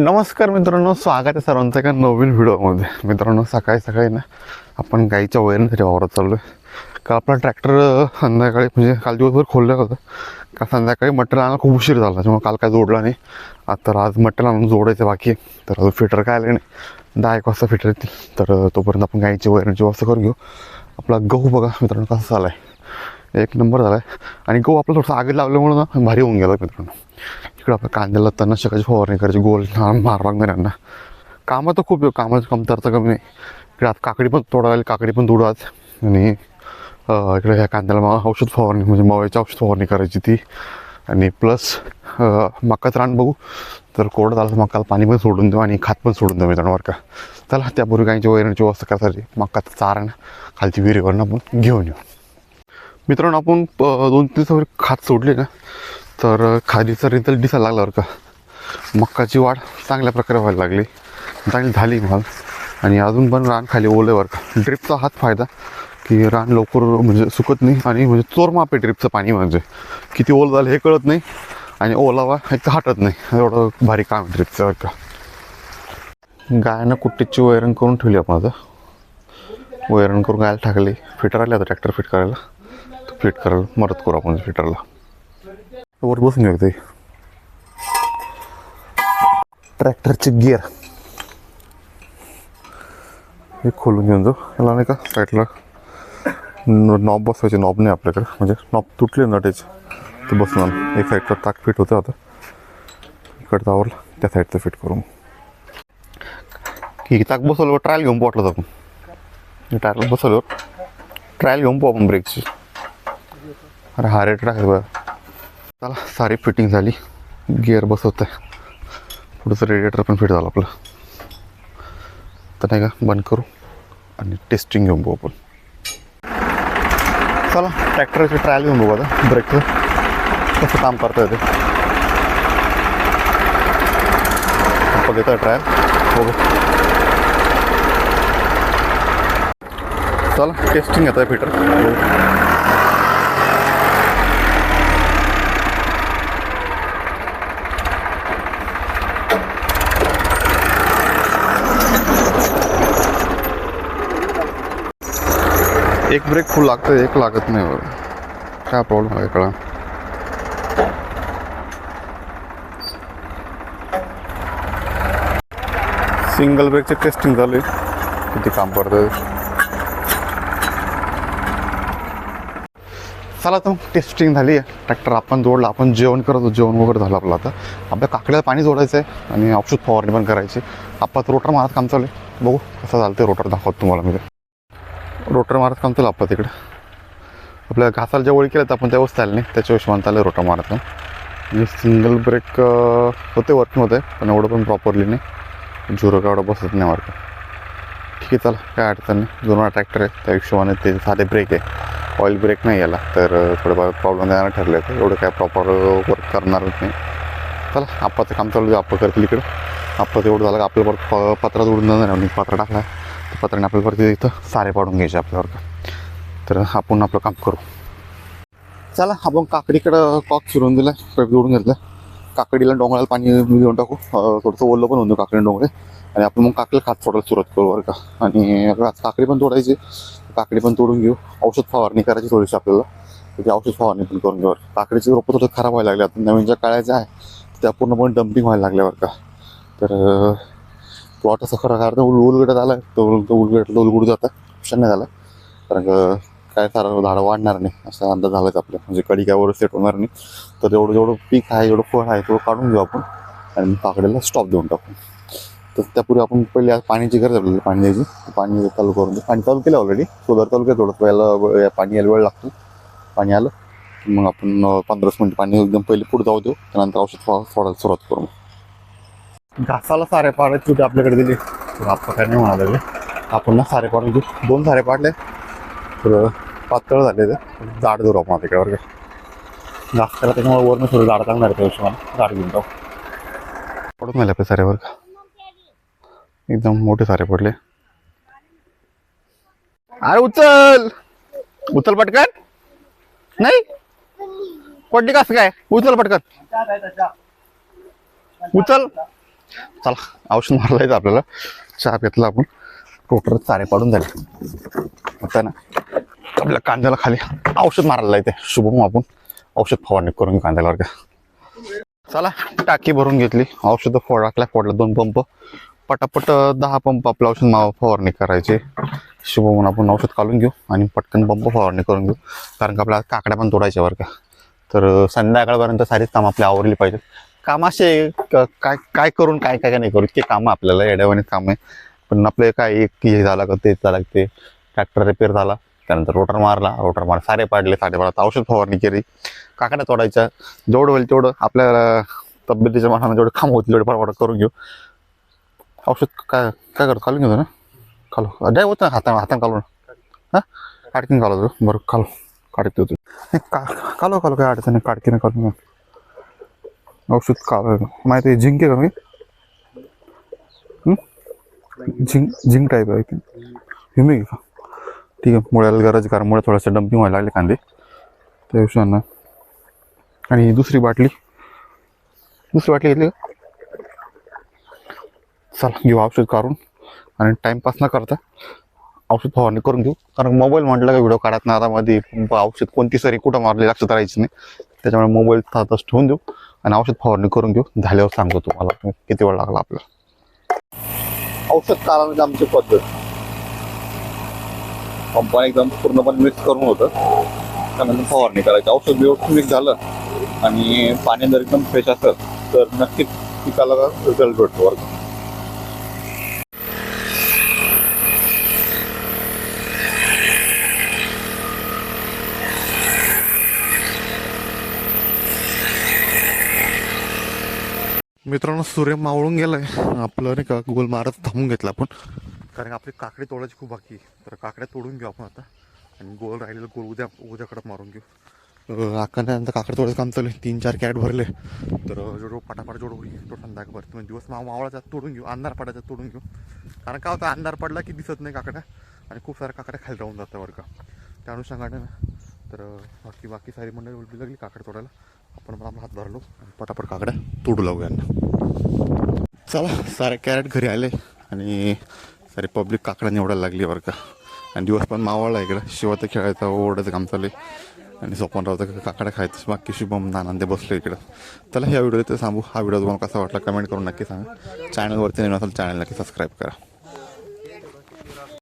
नमस्कार मित्रांनो स्वागत आहे सर्वांचं एका नवीन व्हिडिओमध्ये. मित्रांनो सकाळी सकाळी ना आपण गाईच्या वैरणसाठी वावरत चाललो आहे का आपला ट्रॅक्टर संध्याकाळी म्हणजे काल दिवसभर खोललं होतं. का संध्याकाळी मटेरियल आणायला खूप उशीर झाला त्यामुळे काल काय जोडला नाही. आता आज मटेरियल आणून जोडायचं बाकी आहे. तर अजून फिटर काय आले नाही. दहा एक वाजता फिटर येतील. तर तोपर्यंत आपण गाईची वैरणची व्यवस्था करून घेऊ. आपला गहू बघा मित्रांनो कसा झाला आहे एक नंबर झाला आहे आणि गहू आपलं थोडंसं आगीत लावल्यामुळं ना भारी होऊन गेला मित्रांनो. इकडं आपल्या कांद्याला तणनाशकाची फवारणी करायची गोल मार लागणार कामं तर खूप कामाची कमतरता कमी नाही इकडे आता काकडी पण तोडायला काकडी पण तोडू आणि इकडे ह्या कांद्याला मग औषध फवारणी म्हणजे मवायची औषध फवारणी करायची ती. आणि प्लस मकाचं रान बघू. तर कोरडं झालं तर मकाला पाणी पण सोडून देऊ आणि खात पण सोडून देऊ मित्रांवर का. चला त्या गायची वैरणची व्यवस्था करायसाठी मकाचं चारण खालची विहिरीवरनं आपण घेऊन येऊ. मित्रांनो आपण दोन तीन दिवसावर खात सोडले ना तर अ, खादीचा रिझल्ट दिसायला लागला बरं का. मक्काची वाढ चांगल्या प्रकारे व्हायला लागली. चांगली झाली माल. आणि अजून पण रान खाली ओलं बरं का. ड्रिपचा हाच फायदा की रान लवकर म्हणजे सुकत नाही आणि म्हणजे चोरमाप आहे ड्रिपचं पाणी म्हणजे. किती ओलं झालं हे कळत नाही आणि ओलावा एक तर हटत नाही. एवढं भारी काम आहे ड्रिपचं बरं का. गायनं कुट्टीची वैरण करून ठेवली आपण आता. वैरण करून गायला टाकली. फिटर आले आता ट्रॅक्टर फिट करायला. फिट करायला मदत करू आपण फिटरला. वर बसून घेऊ ते ट्रॅक्टरचे गिअर हे खोलून घेऊन जाऊ याला नाही का साईडला नॉब बसवायचे नॉब नाही आपल्याकडे म्हणजे नॉब तुटले नटेचे ते बसून आलं एक साईडचं ताक फिट होतं आता। इकडचं आवरलं त्या साईडचं फिट करू की ताक बसवलं ट्रायल घेऊन पोटलं आपण टायरला बसवल्यावर ट्रायल घेऊन पाहू आपण ब्रेकची अरे हा रेट टाकायचं बघा चला सारी फिटिंग झाली. गिअर बसवत आहे पुढचं रेडिएटर पण फिट झालं आपलं. तर नाही का बंद करू आणि टेस्टिंग घेऊन बघू आपण. चला ट्रॅक्टरची ट्रायल घेऊन बघू आता ब्रेकचं कसं काम करता येते आपण घेतोय ट्रायल बघू. चला टेस्टिंग घेतोय फिटर एक ब्रेक फुल लागतं एक लागत नाही बरं काय प्रॉब्लेम आहे कळा सिंगल ब्रेकचे टेस्टिंग झाले किती काम करतं चला तर टेस्टिंग झाली आहे. ट्रॅक्टर आपण जोडला आपण जेवण करत होतो जेवण वगैरे झालं आपलं आता. आपल्या काकड्याला पाणी जोडायचं आहे आणि औषध फवारणी पण करायची. आपण रोटर मारत काम चालू आहे. बघू कसं झालं ते रोटर दाखवतो तुम्हाला मी. रोटर मारत काम चालू आपण तिकडं. आपल्या घासाला ज्या ओळी केल्या तर आपण त्या वस्तू आल्या नाही. त्याच्या हिशोबाने चाललं रोटर मारत काम आणि सिंगल ब्रेक होते वर्किंग होते पण एवढं पण प्रॉपरली नाही. झुरो का एवढं बसत नाही वर्क ठीक आहे चला. काय अडचण नाही. जुना ट्रॅक्टर आहे. त्या हिशोबाने ते साधे ब्रेक आहे. ऑइल ब्रेक नाही याला. तर थोडंफार प्रॉब्लेम द्यायला ठरले तर एवढं काय प्रॉपर वर्क करणारच नाही. चला आप्पाचं काम चालू आहे. करतील इकडं. आप्पा तेवढं झालं. का आपलं परत प- पत्रात उडून जाणार आणि पत्रा टाकला आहे पत्राने आपल्याला परत इथं सारे पाडून घ्यायचे आपल्यावर का? तर आपण आपलं काम करू. चला आपण काकडीकडं कॉक फिरून दिला पाईप जोडून घेतलं. काकडीला डोंगराला पाणी घेऊन टाकू. थोडंसं ओलं पण होऊन देऊ काकडी डोंगरे. आणि आपण मग काकडीला खात सोडायला सुरुवात करू बरं का. आणि काकडी पण तोडायची काकडी पण तोडून घेऊ. औषध फवारणी करायची थोडीशी आपल्याला. तर औषध फवारणी पण करून घेऊ काकडीचे रोपं थोडं खराब व्हायला लागले. आता नवीन ज्या काळ्या आहे त्या पूर्णपणे डम्पिंग व्हायला लागल्या बरं का. तर प्लॉट असं खरं कारण उल उलगडत आला. तर उल उलगडलं उलगडू जातं. ऑप्शन नाही झाला. कारण का काय सारं झाडं वाढणार नाही. असा अंदाज झालाच आपल्या. म्हणजे कडी काय वर सेट होणार नाही. तर एवढं जेवढं पीक आहे एवढं फळ आहे तेवढं काढून घेऊ आपण. आणि पाकड्याला स्टॉप देऊन टाकू. तर त्यापूर्वी आपण पहिले पाण्याची गरज आपल्याला. पाणी द्यायची. पाणी चालू करून देऊ पाणी चालू केलं ऑलरेडी सोलर चालू केलं थोडं पहिला पाणी यायला वेळ लागतो. पाणी आलं. मग आपण पंधराच मिनिट पाणी एकदम पहिले पुढे जाऊ देऊ. त्यानंतर औषध फवा- सुरुवात करू घासाला सारे पाडायची आपल्याकडे दिली. आपण काय नाही म्हणाले आपण ना सारे म्हणजे दोन सारे पाडले. तर पातळ झाले ते. जाड धरू आपण तिकडे वर्ग घास त्याला त्याच्यामुळे वरनं थोडं जाड चांगणार त्या हिशोबाने. जाड घेऊन जाऊ. पडून नाही आपले सारे का. एकदम मोठे सारे पडले. अरे उचल! उचल पटकन. नाही? पडली कसं काय? उचल पटकन. उचल. चला औषध मारलं आहे आपल्याला. चहा घेतला आपण. टोटर चारे पाडून झाले. आता ना आपल्या कांद्याला खाली औषध मारायला आहे ते. शुभम आपण. औषध फवारणी करून घेऊ कांद्याला का. चला टाकी भरून घेतली. औषधं फोड टाकल्या फोडला दोन पंप. पटापट दहा पंप आपलं औषध मा फवारणी करायचे. शुभ म्हणून आपण औषध काढून घेऊ आणि पटकन पंप फवारणी करून घेऊ. कारण का आपल्याला काकड्या पण तोडायच्या बरं का. तर संध्याकाळपर्यंत सारीच कामं आपली आवरली पाहिजेत काम असे काय काय करून काय काय काय नाही करू. इतके कामं आपल्याला येड्यावाने काम आहे. पण आपले काय एक हे झालं का ते झालं ते ट्रॅक्टर रिपेअर झाला. त्यानंतर रोटर मारला. रोटर मार सारे पाडले. साडे पाडला. औषध फवारणी केली. काकड्या तोडायच्या जेवढं होईल तेवढं आपल्या तब्येतीच्या मनानं जेवढं काम होतील तेवढे फटाफट करून घेऊ. औषध काय काय करतो? खालून घेतो ना? खालो डाय होतं हाता हाताने ना हां? काडकीन कालो तू बरं खालो काढते का कालो कालो काय अडचण नाही. काडकीने काढून औषध कालो माहिती आहे झिंक आहे का मी झिंक झिंक टाईप आहे की? हिमे का? ठीक आहे मुळ्याला गरज कारणमुळे थोडंसं डम्पिंग व्हायला लागले कांदे. त्या हिशोबानं आणि दुसरी बाटली. दुसरी बाटली घेतली का? चला घेऊ औषध काढून. आणि टाईमपास न करता औषध फवारणी करून घेऊ. कारण मोबाईल म्हटलं का व्हिडिओ काढत नाही आता मध्ये औषध कोणती सरी कुठं मारली लक्षात राहायची नाही. त्याच्यामुळे मोबाईल तास ठेवून देऊ. आणि औषध फवारणी करून घेऊ. झाल्यावर सांगतो तुम्हाला किती वेळ लागला आपल्याला. औषध कारण आमची पद्धत. पंपाने एकदम पूर्णपणे मिक्स करून होतं. त्यानंतर फवारणी करायची. औषध व्यवस्थित मिक्स झालं आणि पाणी जर एकदम फ्रेश असेल तर नक्कीच पिकाला रिझल्ट भेटतो वर्ग मित्रांनो सूर्य मावळून गेलाय. आपलं नाही का गोल मारत थांबून घेतला आपण. कारण आपली काकडी तोडायची खूप बाकी तर काकड्या तोडून घेऊ आपण आता. आणि गोल राहिलेलं गोल उद्या उद्याकडे मारून घेऊ. आकांत्यानंतर काकडी तोडायचं काम चालू आहे. तीन चार कॅट भरले. तर जोडो पाटापाट जोडो. होईल तो संध्याकाळ भरतो. म्हणजे दिवस मा मावळाच्या तोडून घेऊ. अंधार पडायचा तोडून घेऊ. कारण काय होतं अंधार पडला की दिसत नाही काकड्या. आणि खूप साऱ्या काकड्या खाली राहून जातं बरं का. त्या अनुषंगाने तर बाकी बाकी सारी मंडळी उलटी लागली काकड तोडायला. आपण पण आपला हात धरलो आणि पटापट काकड्या तोडू लागू यांना. चला सारे कॅरेट घरी आले आणि सारे पब्लिक काकडा निवडायला लागली बरं का. आणि दिवस पण मावळला इकडं. शिवाचं खेळायचं ओरडायचं काम चालू आहे. आणि सोपन राहतं काकड्या खायचं. बाकी शुभम नानांदे बसले इकडं. चला ह्या व्हिडिओ तर सांगू हा व्हिडिओ तुम्हाला कसा वाटला कमेंट करून नक्की सांगा. चॅनलवरती नवीन असेल चॅनल नक्की सबस्क्राईब करा.